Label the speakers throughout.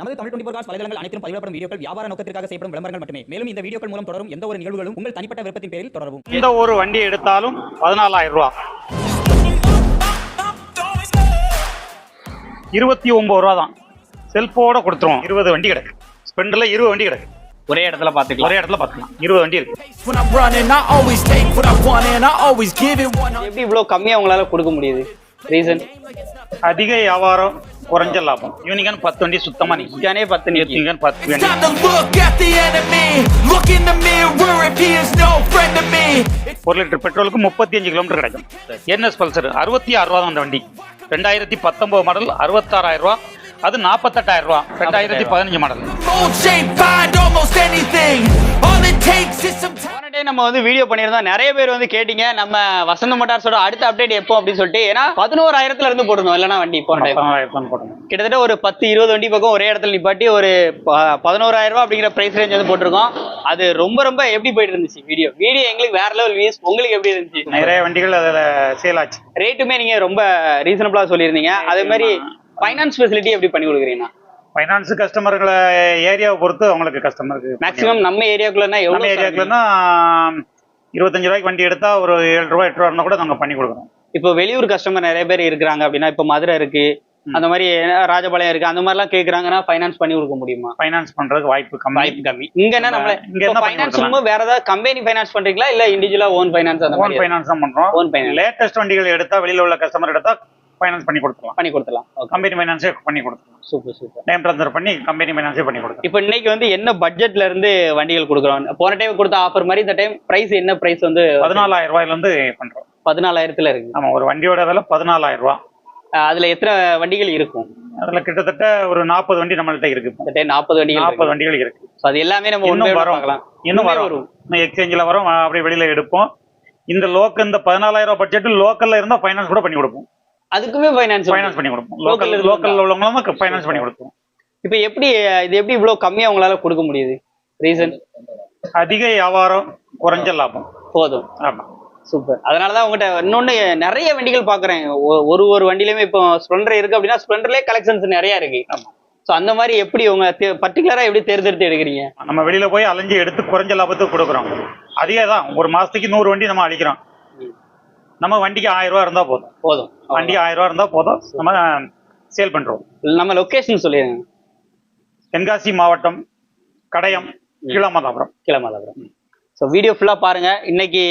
Speaker 1: நமது Tamil twenty cos வலைதளங்கள் அனைத்தும் பதிவிடப்படும் வீடியோக்கள் வியாபார நோக்கத்திற்காக செய்யப்படும் விளம்பரங்கள் மட்டுமே. மேலும் இந்த வீடியோக்கள் மூலம் தொடரும் எந்த ஒரு நிகழ்வுகளும் உங்கள் தனிப்பட்ட விருப்பத்தின் பேரில் தொடரவும்.
Speaker 2: எந்த ஒரு வண்டி எடுத்தாலும் பதினாலாயிரம் ரூபா. இருபத்தி ஒன்பது ரூபா தான் செல்ஃபோட கொடுத்துருவோம். இருபது வண்டி கிடக்கு. ஸ்பெண்டர்ல இருபது வண்டி கிடக்கு.
Speaker 3: ஒரே இடத்துல பாத்துக்கலாம்
Speaker 2: ஒரே இடத்துல பார்த்துக்கலாம். இருபது வண்டி இருக்கு.
Speaker 4: When I'm running, I always take what I want and I always give it 100.
Speaker 3: எப்படி இவ்வளவு கம்மியா உங்களால கொடுக்க முடியுது? ரீசன்
Speaker 2: அதிக வியாபாரம். குறைஞ்ச லாபம். யூனிகன் பத்து வண்டி சுத்தமா
Speaker 3: இதுக்கானே பத்து நிறுத்தி
Speaker 2: யூனிகன் பத்து. ஒரு லிட்டர் பெட்ரோலுக்கு முப்பத்தி அஞ்சு கிலோமீட்டர் கிடைக்கும். என்எஸ் பல்சர் அறுபத்தி ஆறு ரூபா தான் அந்த வண்டி. ரெண்டாயிரத்தி பத்தொன்பது மாடல் அறுபத்தாறாயிரம் ரூபா. அது நாற்பத்தெட்டாயிரம் ரூபா. ரெண்டாயிரத்தி பதினஞ்சு மாடல்
Speaker 3: நம்ம வந்து வீடியோ பண்ணியிருந்தோம் நிறைய பேர் வந்து கேட்டீங்க நம்ம வசந்த மோட்டார்ஸோட அடுத்த அப்டேட் எப்போ அப்படின்னு சொல்லிட்டு ஏன்னா பதினோராயிரத்துல இருந்து போடணும் இல்லைன்னா வண்டி போன கிட்டத்தட்ட ஒரு பத்து இருபது வண்டி பக்கம் ஒரே இடத்துல நிப்பாட்டி ஒரு ப- பதினோராயிரம் ரூபாய் அப்படிங்கிற பிரைஸ் ரேஞ்ச் வந்து போட்டிருக்கோம். அது ரொம்ப ரொம்ப எப்படி போயிட்டு இருந்துச்சு வீடியோ வீடியோ எங்களுக்கு வேற லெவல் வியூஸ் உங்களுக்கு எப்படி இருந்துச்சு?
Speaker 2: நிறைய வண்டிகள் அதில் சேல் ஆச்சு.
Speaker 3: ரேட்டுமே நீங்க ரொம்ப ரீசனபிளா சொல்லியிருந்தீங்க. அதே மாதிரி ஃபைனான்ஸ் ஃபெசிலிட்டி எப்படி பண்ணி கொடுக்குறீங்கன்னா
Speaker 2: ஃபைனான்ஸ் கஸ்டமர்களை ஏரியாவை பொறுத்து அவங்களுக்கு கஸ்டமருக்கு
Speaker 3: மேக்ஸிமம் நம்ம ஏரியாக்குள்ளனா
Speaker 2: நம்ம ஏரியாக்குலன்னா இருபத்தஞ்சு ரூபாய்க்கு வண்டி எடுத்தா ஒரு ஏழு ரூபாய் எட்டு ரூபா கூட நாங்கள் பண்ணி கொடுக்குறோம்.
Speaker 3: இப்போ வெளியூர் கஸ்டமர் நிறைய பேர் இருக்கிறாங்க அப்படின்னா இப்போ மதுரை இருக்கு அந்த மாதிரி ராஜபாளையம் இருக்கு அந்த மாதிரிலாம் கேக்குறாங்கன்னா ஃபைனான்ஸ் பண்ணி கொடுக்க முடியுமா?
Speaker 2: ஃபைனான்ஸ் பண்றதுக்கு வாய்ப்பு கம்மி.
Speaker 3: வாய்ப்பு கம்மி. இங்க என்ன நம்மள
Speaker 2: இங்க
Speaker 3: ஃபைனான்ஸ்
Speaker 2: கொடுக்கலாம்?
Speaker 3: வேற ஏதாவது கம்பெனி ஃபைனான்ஸ் பண்றீங்களா? இல்ல இண்டிவிஜுவலா ஓன் ஃபைனான்ஸ் அந்த
Speaker 2: ஓன் ஃபைனான்ஸ் தான் பண்றோம்.
Speaker 3: Own finance.
Speaker 2: லேட்டஸ்ட் வண்டிகள் எடுத்தா வெளியில உள்ள கஸ்டமர் எடுத்தா ஃபைனான்ஸ் பண்ணி கொடுத்துருவோம்
Speaker 3: பண்ணி கொடுத்துலாம் ஓகே
Speaker 2: கம்பெனி ஃபைனான்ஸே பண்ணி கொடுத்துருவோம்
Speaker 3: சூப்பர் சூப்பர்
Speaker 2: நேம் ட்ரான்ஸ்ஃபர் பண்ணி கம்பெனி ஃபைனான்ஸே பண்ணி கொடுத்துருவோம்
Speaker 3: இப்போ இன்னைக்கு வந்து என்ன பட்ஜெட்ல இருந்து வண்டிகள் கொடுக்குறோம்? போன டைம் கொடுத்த ஆஃபர் மாதிரி இந்த டைம் பிரைஸ் என்ன பிரைஸ் வந்து
Speaker 2: பதினாலாயிரம் ரூபாயில இருந்து பண்றோம்.
Speaker 3: பதினாலாயிரத்துல இருக்கு.
Speaker 2: ஆமா ஒரு வண்டியோட விலை பதினாலாயிரம்
Speaker 3: அஹ் அதுல எத்தனை வண்டிகள் இருக்கும்?
Speaker 2: அதுல கிட்டத்தட்ட ஒரு நாற்பது வண்டி நம்மள்ட்ட இருக்கு
Speaker 3: நாற்பது வண்டிகள்
Speaker 2: நாற்பது வண்டிகள் இருக்கு.
Speaker 3: அது எல்லாமே நம்ம
Speaker 2: இன்னும் வரும். இன்னும் வரும். எக்ஸ்சேஞ்சில் வரும். அப்படியே வெளியில எடுப்போம். இந்த லோக்கல் இந்த பதினாலாயிரம் ரூபாய் பட்ஜெட் லோக்கல்ல இருந்தா ஃபைனான்ஸ் கூட பண்ணி கொடுப்போம்.
Speaker 3: அதுக்குமே ஃபைனான்ஸ்
Speaker 2: ஃபைனான்ஸ் பண்ணி கொடுப்போம். லோக்கல். லோக்கல்ல உள்ளவங்களும் ஃபைனான்ஸ் பண்ணி கொடுப்போம்.
Speaker 3: இப்போ எப்படி இது எப்படி இவ்வளவு கம்மியா உங்களால கொடுக்க முடியுது? ரீசன்
Speaker 2: அதிக வியாபாரம் குறைஞ்ச லாபம்.
Speaker 3: போதும்.
Speaker 2: ஆமா.
Speaker 3: சூப்பர் அதனாலதான் உங்ககிட்ட இன்னொன்னு நிறைய வண்டிகள் பாக்குறேன். ஒ- ஒரு ஒரு வண்டியிலுமே இப்போ ஸ்ப்ளெண்டர் இருக்கு அப்படின்னா ஸ்ப்ளெண்டர்லேயே கலெக்ஷன்ஸ் நிறைய இருக்கு.
Speaker 2: ஆமா.
Speaker 3: ஸோ அந்த மாதிரி எப்படி உங்க பர்டிகுலரா எப்படி தேர்ந்தெடுத்து எடுக்கிறீங்க?
Speaker 2: நம்ம வெளியில போய் அலைஞ்சு எடுத்து குறைஞ்ச லாபத்துக்கு கொடுக்குறோம். அதிக தான். ஒரு மாசத்துக்கு நூறு வண்டி நம்ம அழிக்கிறோம். நம்ம வண்டிக்கு ஆயிரம் ரூபா இருந்தா போதும்.
Speaker 3: போதும்.
Speaker 2: வண்டிக்கு ஆயிரம் ரூபா இருந்தா போதும். நம்ம சேல் பண்றோம்.
Speaker 3: நம்ம லொகேஷன் சொல்லிடுங்க
Speaker 2: தென்காசி மாவட்டம் கடையம் கீழாமதாபுரம்.
Speaker 3: கிளம்பாதபுரம் ஸோ வீடியோ ஃபுல்லாக பாருங்க. இன்னைக்கு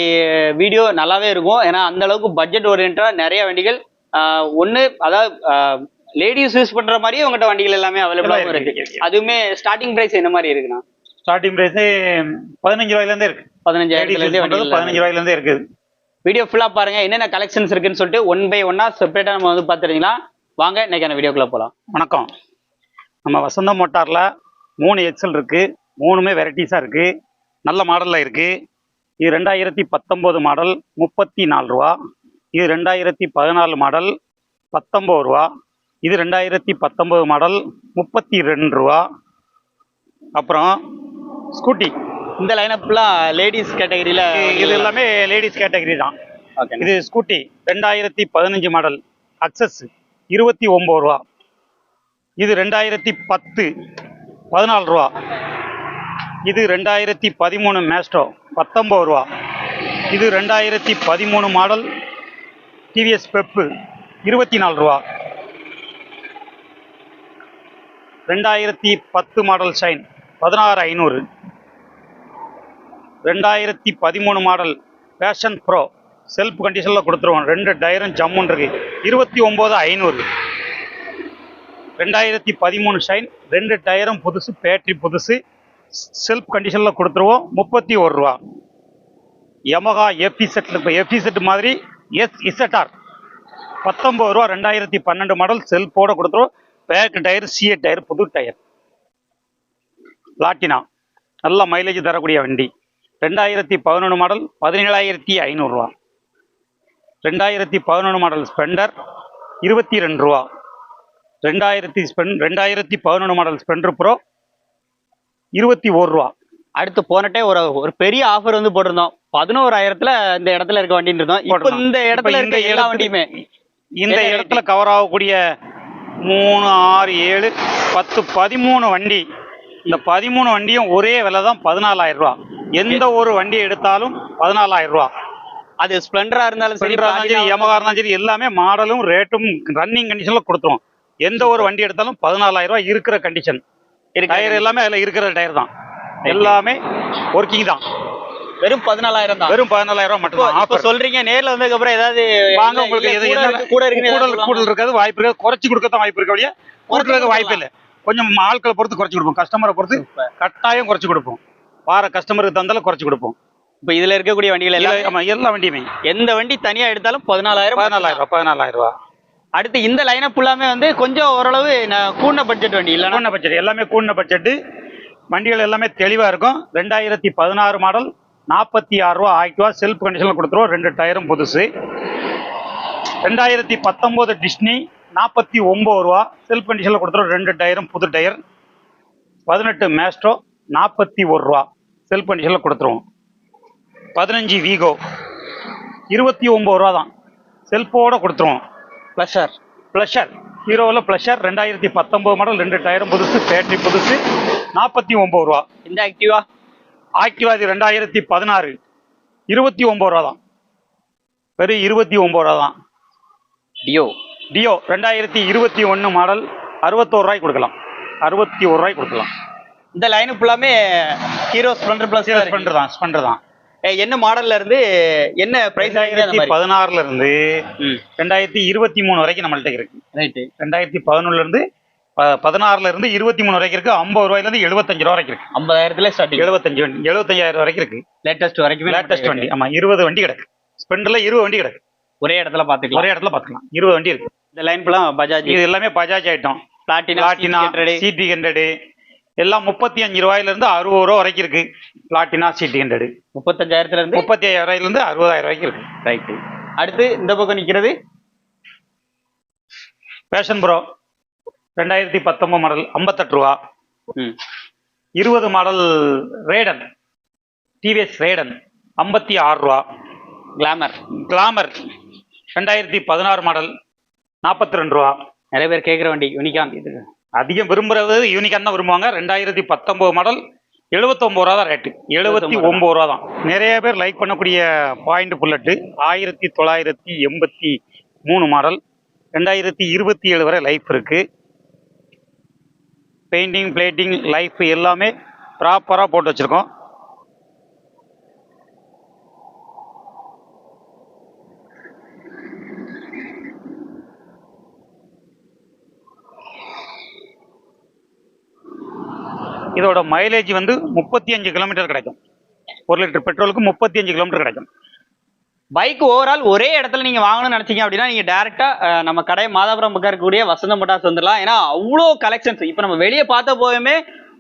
Speaker 3: வீடியோ நல்லாவே இருக்கும். ஏன்னா அந்த அளவுக்கு பட்ஜெட் ஓரியன்டாக நிறைய வண்டிகள் ஒன்று அதாவது லேடிஸ் யூஸ் பண்ற மாதிரியே உங்கள்கிட்ட வண்டிகள் எல்லாமே அவைலபிளாகவும்
Speaker 2: எல்லாம்
Speaker 3: இருக்கு.
Speaker 2: இருக்கு.
Speaker 3: அதுவுமே ஸ்டார்டிங் பிரைஸ் என்ன மாதிரி இருக்குண்ணா
Speaker 2: ஸ்டார்டிங் பிரைஸ் பதினஞ்சு ரூபாயில இருந்தே இருக்கு
Speaker 3: பதினஞ்சாயிரத்துல இருந்தே வண்டிகள்
Speaker 2: பதினஞ்சு ரூபாயில இருந்தே இருக்குது
Speaker 3: வீடியோ ஃபுல்லாக பாருங்க. என்னென்ன கலெக்ஷன்ஸ் இருக்குன்னு சொல்லிட்டு ஒன் பை ஒன்னா செப்பரேட்டாக நம்ம வந்து பார்த்துருங்களா வாங்க இன்னைக்கான வீடியோக்குள்ளே போகலாம்
Speaker 2: வணக்கம். நம்ம வசந்த மோட்டாரில் மூணு எக்ஸல் இருக்குது மூணுமே வெரைட்டிஸாக இருக்குது நல்ல மாடலில் இருக்குது இது ரெண்டாயிரத்தி பத்தொம்போது மாடல் முப்பத்தி நாலு ரூபா. இது ரெண்டாயிரத்தி பதினாலு மாடல் பத்தொம்போது ரூபா. இது ரெண்டாயிரத்தி பத்தொம்போது மாடல் முப்பத்தி ரெண்டு ரூபா. அப்புறம் ஸ்கூட்டி
Speaker 3: இந்த லைனப்லாம் லேடிஸ் கேட்டகரியில்
Speaker 2: இது எல்லாமே லேடிஸ் கேட்டகரி தான். இது ஸ்கூட்டி ரெண்டாயிரத்தி பதினஞ்சு மாடல் அக்சஸ் இருபத்தி ஒம்பது ரூபா. இது ரெண்டாயிரத்தி பத்து பதினாலு ரூபா. இது ரெண்டாயிரத்தி பதிமூணு மேஸ்ட்ரோ பத்தொம்பது ரூபா. இது ரெண்டாயிரத்தி பதிமூணு மாடல் டிவிஎஸ் பெப்பு இருபத்தி நாலு ரூபா. ரெண்டாயிரத்தி பத்து மாடல் ஷைன் பதினாறு ஐநூறு. ரெண்டாயிரத்தி பதிமூணு மாடல் பேஷன் ப்ரோ செல்ஃப் கண்டிஷனில் கொடுத்துருவோம். ரெண்டு டயரும் ஜம்முன் இருக்கு இருபத்தி ஒம்பது ஐநூறு. ரெண்டாயிரத்தி பதிமூணு ஷைன் ரெண்டு டயரும் புதுசு பேட்டரி புதுசு. செல்ஃப் கண்டிஷனில் கொடுத்துருவோம். முப்பத்தி ஒரு ரூபா. யமகா எஃபி செட்டில் இப்போ எஃபி செட் மாதிரி எஸ் இசட்டார் பத்தொம்பது ரூபா ரெண்டாயிரத்தி பன்னெண்டு மாடல் செல்ஃபோட கொடுத்துருவோம். பேக் டயர் சிஏ டயர் புது டயர். பிளாட்டினா நல்ல மைலேஜ் தரக்கூடிய வண்டி. ரெண்டாயிரத்தி பதினொன்று மாடல் பதினேழாயிரத்தி ஐநூறுரூவா ரெண்டாயிரத்தி பதினொன்று மாடல் ஸ்பெண்டர் இருபத்தி ரெண்டு ரூபா. ரெண்டாயிரத்தி ஸ்பென் ரெண்டாயிரத்தி பதினொன்று மாடல் ஸ்பெண்டர் ப்ரோ இருபத்தி ஒரு ரூபா.
Speaker 3: அடுத்து போனட்டே ஒரு ஒரு பெரிய ஆஃபர் வந்து போட்டிருந்தோம். பதினோராயிரத்துல இந்த இடத்துல இருக்க வண்டின்னு இருந்தோம். இப்போ. இந்த இடத்துல இருக்க எல்லா வண்டியுமே.
Speaker 2: இந்த இடத்துல கவர் ஆகக்கூடிய மூணு ஆறு ஏழு பத்து பதிமூணு வண்டி. இந்த பதிமூணு வண்டியும் ஒரே விலை தான் பதினாலாயிரம் ரூபா. எந்த ஒரு வண்டி எடுத்தாலும் பதினாலாயிரம் ரூபா.
Speaker 3: அது ஸ்ப்ளெண்டரா இருந்தாலும் சரி
Speaker 2: ஸ்பெண்டரா இருந்தாலும் சரி யமகா இருந்தாலும் சரி எல்லாமே மாடலும் ரேட்டும் ரன்னிங் கண்டிஷன்ல கொடுத்துரும். எந்த ஒரு வண்டி எடுத்தாலும் பதினாலாயிரம் ரூபாய் இருக்கிற கண்டிஷன்
Speaker 3: இருக்கு.
Speaker 2: டயர் எல்லாமே அதுல இருக்கிற டயர் தான். எல்லாமே ஒர்க்கிங் தான்.
Speaker 3: வெறும் பதினாலாயிரம் தான்.
Speaker 2: வெறும் பதினாலாயிரம் ரூபாய் மட்டும் ஆஃபர்
Speaker 3: சொல்றீங்க நேர்ல வந்ததுக்கு அப்புறம் ஏதாவது
Speaker 2: வாங்க உங்களுக்கு எது என்ன
Speaker 3: இருக்கு, கூட இருக்குன்னு
Speaker 2: கூடல் கூடல் இருக்காது வாய்ப்பு இருக்காது. குறைச்சு கொடுக்கத்தான் வாய்ப்பு இருக்க வழியா. கொடுக்கறதுக்கு வாய்ப்பு இல்லை. கொஞ்சம் ஆட்களை பொறுத்து குறைச்சு கொடுப்போம். கஸ்டமரை பொறுத்து கட்டாயம் குறைச்சு கொடுப்போம். வார கஸ்டமருக்கு தந்தாலும் குறைச்சு கொடுப்போம்.
Speaker 3: இப்ப இதுல இருக்கக்கூடிய வண்டிகள்
Speaker 2: இல்ல,
Speaker 3: எல்லாம்
Speaker 2: ஆமா எல்லா வண்டியுமே.
Speaker 3: எந்த வண்டி தனியா எடுத்தாலும் பதினாலாயிரம்
Speaker 2: பதினாலாயிரம் பதினாலாயிரம் ரூபாய்
Speaker 3: அடுத்து இந்த லைனப் ஃபுல்லாமே வந்து கொஞ்சம் ஓரளவு கூடின பட்ஜெட் வண்டி இல்லைன்னா
Speaker 2: கூடின பட்ஜெட் எல்லாமே கூடின பட்ஜெட்டு வண்டிகள் எல்லாமே தெளிவா இருக்கும். ரெண்டாயிரத்தி பதினாறு மாடல் நாற்பத்தி ஆறு ரூபா ஆயிரம் ரூபா செல்ஃப் கண்டிஷனில் கொடுத்துருவோம். ரெண்டு டயரும் புதுசு. ரெண்டாயிரத்தி பத்தொம்போது டிஸ்னி நாற்பத்தி ஒம்பது ரூபா செல்ஃப் கண்டிஷனில் கொடுத்துருவோம். ரெண்டு டயரும் புது டயர். பதினெட்டு மேஸ்ட்ரோ நாற்பத்தி ஒரு ரூபா. செல்ஃப் கண்டிஷனில் கொடுத்துருவோம். பதினஞ்சு வீகோ இருபத்தி ஒம்பது ரூபா தான். செல்ஃபோட கொடுத்துருவோம்.
Speaker 3: ப்ளஷர்
Speaker 2: ப்ளஷர் ஹீரோவில் ப்ளஷர் ரெண்டாயிரத்தி பத்தொம்போது மாடல் ரெண்டு டயரும் புதுசு பேட்டரி புதுசு நாற்பத்தி ஒம்பது ரூபா
Speaker 3: இந்த ஆக்டிவா
Speaker 2: ஆக்டிவாதி ரெண்டாயிரத்தி பதினாறு. இருபத்தி ஒம்பது ரூபா தான். வெறும் இருபத்தி ஒம்பது ரூபா தான்.
Speaker 3: டியோ
Speaker 2: டியோ ரெண்டாயிரத்தி இருபத்தி ஒன்று மாடல் அறுபத்தோரு ரூபாய்க்கு கொடுக்கலாம். அறுபத்தி ஒரு ரூபாய்க்கு கொடுக்கலாம்.
Speaker 3: இந்த லைனப் ஃபுல்லாமே ஹீரோ ஸ்ப்ளெண்டர் பிளஸ்
Speaker 2: ஸ்பெண்டர் தான் ஸ்பெண்டர் தான்.
Speaker 3: என்ன மாடல்ல இருந்து என்ன பிரைஸ்
Speaker 2: ரெண்டாயிரத்தி பதினாறுல இருந்து ரெண்டாயிரத்தி இருபத்தி மூணு வரைக்கும் நம்மள்ட்ட இருக்கு.
Speaker 3: ரைட்டு
Speaker 2: ரெண்டாயிரத்தி பதினொன்னுல இருந்து பதினாறுல இருந்து இருபத்தி மூணு வரைக்கும் இருக்கு. ஐம்பது ரூபாயில இருந்து எழுபத்தஞ்சு ரூபா வரைக்கும் இருக்கு.
Speaker 3: ஐம்பதாயிரத்துல ஸ்டார்டிங்
Speaker 2: எழுபத்தஞ்சு வண்டி எழுபத்தஞ்சாயிரம் வரைக்கும் இருக்கு.
Speaker 3: லேட்டஸ்ட் வரைக்குமே
Speaker 2: லேட்டஸ்ட் வண்டி ஆமா இருபது வண்டி கிடக்கு. ஸ்பெண்டர்ல இருபது வண்டி கிடக்கு.
Speaker 3: ஒரே இடத்துல பாத்துக்கலாம்.
Speaker 2: ஒரே இடத்துல பாத்துக்கலாம். இருபது வண்டி இருக்கு.
Speaker 3: இந்த லைன் பஜாஜ்
Speaker 2: இது எல்லாமே Bajaj item
Speaker 3: Platina
Speaker 2: Platina CT hundred எல்லாம் முப்பத்தி அஞ்சு ரூபாயில இருந்து அறுபது ரூபா வரைக்கும் இருக்கு. பிளாட்டினா சிடி ஹண்ட்ரடு
Speaker 3: முப்பத்தஞ்சாயிரத்துல இருந்து
Speaker 2: முப்பத்தி ஐயாயிரம் ரூபாயில இருந்து அறுபதாயிரம் வரைக்கும் இருக்கு.
Speaker 3: ரைட்டு அடுத்து இந்த பக்கம் நிக்கிறது.
Speaker 2: பேஷன் ப்ரோ ரெண்டாயிரத்தி பத்தொன்பது மாடல் ஐம்பத்தெட்டு ரூபா. இருபது மாடல் ரேடன் டிவிஎஸ் ரேடன் ஐம்பத்தி ஆறு ரூபா.
Speaker 3: கிளாமர்
Speaker 2: கிளாமர் ரெண்டாயிரத்தி பதினாறு மாடல் நாற்பத்தி ரெண்டு ரூபா.
Speaker 3: நிறைய பேர் கேக்குற வண்டி யூனிகான் இது
Speaker 2: அதிகம் விரும்புறது யூனிக்கான் தான் விரும்புவாங்க. ரெண்டாயிரத்தி பத்தொன்பது மாடல் எழுபத்தொம்பது ரூபா தான் ரேட்டு எழுபத்தி ஒம்பது ரூபா. தான் நிறைய பேர் லைக் பண்ணக்கூடிய பாயிண்ட் புல்லட்டு ஆயிரத்தி தொள்ளாயிரத்தி எண்பத்தி மூணு மாடல் ரெண்டாயிரத்தி இருபத்தி ஏழு வரை லைஃப் இருக்கு. பெயிண்டிங் பிளேட்டிங் லைஃப் எல்லாமே ப்ராப்பராக போட்டு வச்சிருக்கோம். இதோட மைலேஜ் வந்து முப்பத்தி அஞ்சு கிலோமீட்டர் கிடைக்கும். ஒரு லிட்டர் பெட்ரோலுக்கு முப்பத்தி அஞ்சு கிலோமீட்டர் கிடைக்கும்.
Speaker 3: பைக் ஓவரால் ஒரே இடத்துல நீங்க வாங்கணும்னு நினைச்சீங்க அப்படின்னா நீங்க டேரக்டா நம்ம கடை மாதாபுரம் பக்கம் இருக்கக்கூடிய வசந்த மோட்டார்ஸ் வந்துடலாம். ஏன்னா அவ்வளோ கலெக்ஷன்ஸ் இப்போ நம்ம வெளியே பார்த்த போயுமே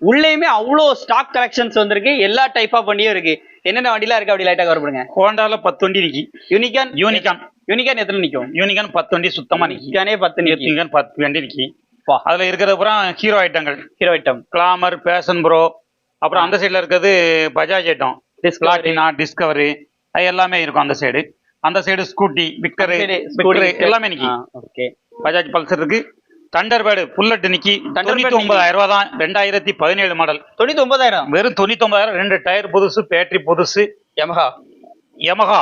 Speaker 3: உள்ளேயுமே அவ்வளோ ஸ்டாக் கலெக்ஷன்ஸ் வந்திருக்கு. எல்லா டைப் ஆஃப் வண்டியும் இருக்கு. என்னென்ன வண்டிலாம் இருக்கு அப்படி லைட்டா கவர் பண்ணுங்க.
Speaker 2: ஹோண்டால பத்து வண்டி நிக்கி.
Speaker 3: யூனிகான்
Speaker 2: யூனிகான்
Speaker 3: யூனிகான் எத்தனை நிக்கும்?
Speaker 2: யூனிகான் பத்து வண்டி சுத்தமா நிக்கி.
Speaker 3: யூனிகானே பத்து
Speaker 2: யூனிகான் பத்து வண்டி நிக்கி.
Speaker 3: வா.
Speaker 2: அதுல இருக்கிறது அப்புறம் ஹீரோ ஐட்டங்கள்
Speaker 3: Hero item
Speaker 2: Glamour Passion Pro அப்புறம் அந்த சைடுல இருக்கிறது பஜாஜ் ஐட்டம் பிளாட்டினா டிஸ்கவரி அது எல்லாமே இருக்கும் அந்த சைடு அந்த சைடு ஸ்கூட்டி விக்டர் எல்லாமே நிக்கி.
Speaker 3: ஓகே
Speaker 2: பஜாஜ் பல்சர் இருக்கு. தண்டர் பேடு புல்லட் நிக்கி. தொண்ணூத்தி ஒன்பதாயிரம் ரூபாய் தான். ரெண்டாயிரத்தி பதினேழு மாடல்
Speaker 3: தொண்ணூத்தி ஒன்பதாயிரம்
Speaker 2: வெறும் தொண்ணூத்தி ஒன்பதாயிரம் ரெண்டு டயர் புதுசு பேட்டரி புதுசு.
Speaker 3: யமஹா
Speaker 2: யமஹா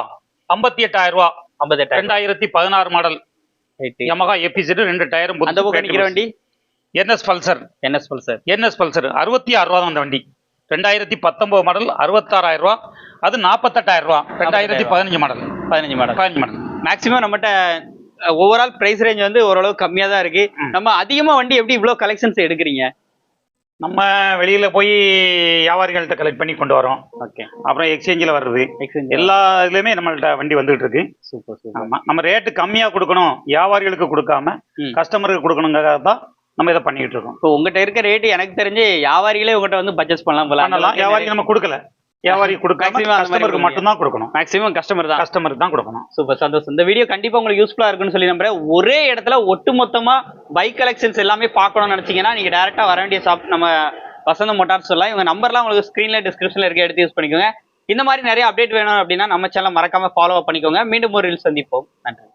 Speaker 2: ஐம்பத்தி எட்டாயிரம் ரூபாய்
Speaker 3: ஐம்பத்தெட்டாயிரம்
Speaker 2: ரெண்டாயிரத்தி பதினாறு மாடல் யமஹா எபிசெட் ரெண்டு டயரும்
Speaker 3: அந்த பக்கம் நிக்கிற வண்டி?
Speaker 2: NS Pulsar
Speaker 3: NS Pulsar
Speaker 2: NS Pulsar அறுபத்தி ஆறு ரூபா தான் அந்த வண்டி. ரெண்டாயிரத்தி பத்தொன்பது மாடல் அறுபத்தாறாயிரம் ரூபா. அது நாற்பத்தெட்டாயிரம் ரூபா. ரெண்டாயிரத்தி பதினஞ்சு மாடல்
Speaker 3: பதினஞ்சு மாடல்
Speaker 2: பதினஞ்சு மாடல்
Speaker 3: மேக்ஸிமம் நம்மகிட்ட ஓவரால் பிரைஸ் ரேஞ்ச் வந்து ஓரளவு கம்மியா தான் இருக்கு நம்ம அதிகமா வண்டி எப்படி இவ்வளவு கலெக்ஷன்ஸ் எடுக்கிறீங்க?
Speaker 2: நம்ம வெளியில போய் வியாபாரிகள்கிட்ட கலெக்ட் பண்ணி கொண்டு வரோம்.
Speaker 3: ஓகே
Speaker 2: அப்புறம் எக்ஸ்சேஞ்சில் வருது
Speaker 3: எக்ஸ்சேஞ்ச்
Speaker 2: எல்லா இதுலயுமே நம்மள்ட்ட வண்டி வந்துட்டு இருக்கு.
Speaker 3: சூப்பர் சூப்பர்
Speaker 2: ஆமா. நம்ம ரேட்டு கம்மியா கொடுக்கணும். வியாபாரிகளுக்கு கொடுக்காம. கஸ்டமருக்கு கொடுக்கணுங்கிறத தான் நம்ம இதை பண்ணிக்கிட்டு இருக்கோம்.
Speaker 3: இப்போ உங்ககிட்ட இருக்க ரேட் எனக்கு தெரிஞ்சு வியாபாரிகளே உங்ககிட்ட வந்து பர்ச்சேஸ் பண்ணலாம் போல.
Speaker 2: பண்ணலாம். வியாபாரிக்கு நம்ம கொடுக்கல. வியாபாரி கொடுக்காம. மட்டும்தான் கொடுக்கணும்.
Speaker 3: மேக்ஸிமம் கஸ்டமர் தான்.
Speaker 2: கஸ்டமருக்கு தான் கொடுக்கணும்.
Speaker 3: சூப்பர் சந்தோஷம். இந்த வீடியோ கண்டிப்பா உங்களுக்கு யூஸ்ஃபுல்லா இருக்குன்னு சொல்லி நம்புறேன். ஒரே இடத்துல ஒட்டுமொத்தமா பைக் கலெக்ஷன்ஸ் எல்லாமே பார்க்கணும்னு நினைச்சீங்கன்னா நீங்க டேரக்டா வர வேண்டிய ஷாப் நம்ம வசந்த மோட்டார்ஸ் சொல்லலாம். இவங்க நம்பர்லாம் உங்களுக்கு ஸ்க்ரீன்ல டிஸ்கிரிப்ஷன்ல இருக்க எடுத்து யூஸ் பண்ணிக்கோங்க. இந்த மாதிரி நிறைய அப்டேட் வேணும் அப்படின்னா நம்ம சேனல் மறக்காம ஃபாலோ பண்ணிக்கோங்க. மீண்டும் ஒரு reel சந்திப்போம். நன்றி.